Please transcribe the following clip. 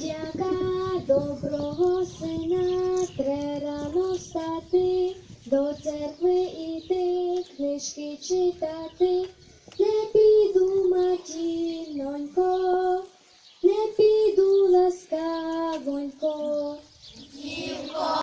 Дяка доброго сина, треба стати, до церкви іти, книжки читати, не піду матінонько, не піду ласкавонько.